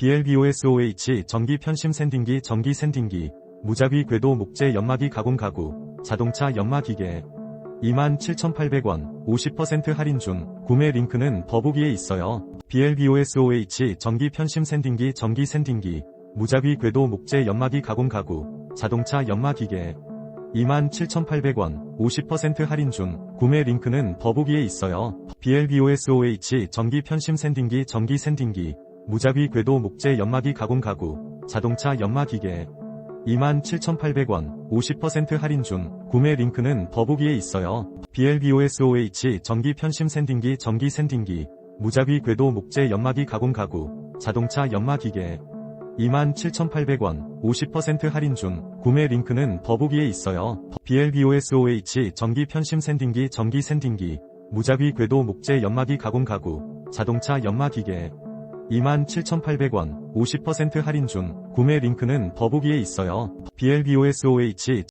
BLBOSOH 전기 편심 샌딩기 전기 샌딩기 무작위 궤도 목재 연마기 가공 가구 자동차 연마 기계 27,800원 50% 할인 중 구매 링크는 더보기에 있어요. BLBOSOH 전기 편심 샌딩기 전기 샌딩기 무작위 궤도 목재 연마기 가공 가구 자동차 연마 기계 27,800원 50% 할인 중 구매 링크는 더보기에 있어요. BLBOSOH 전기 편심 샌딩기 전기 샌딩기 무작위 궤도 목재 연마기 가공 가구 자동차 연마 기계. 27,800원 50% 할인 중 구매 링크는 더보기에 있어요. BLBOSOH 전기 편심 샌딩기 전기 샌딩기. 무작위 궤도 목재 연마기 가공 가구 자동차 연마 기계. 27,800원 50% 할인 중 구매 링크는 더보기에 있어요. BLBOSOH 전기 편심 샌딩기 전기 샌딩기. 무작위 궤도 목재 연마기 가공 가구 자동차 연마 기계 27,800원 50% 할인 중 구매 링크는 더보기에 있어요. BLBOSOH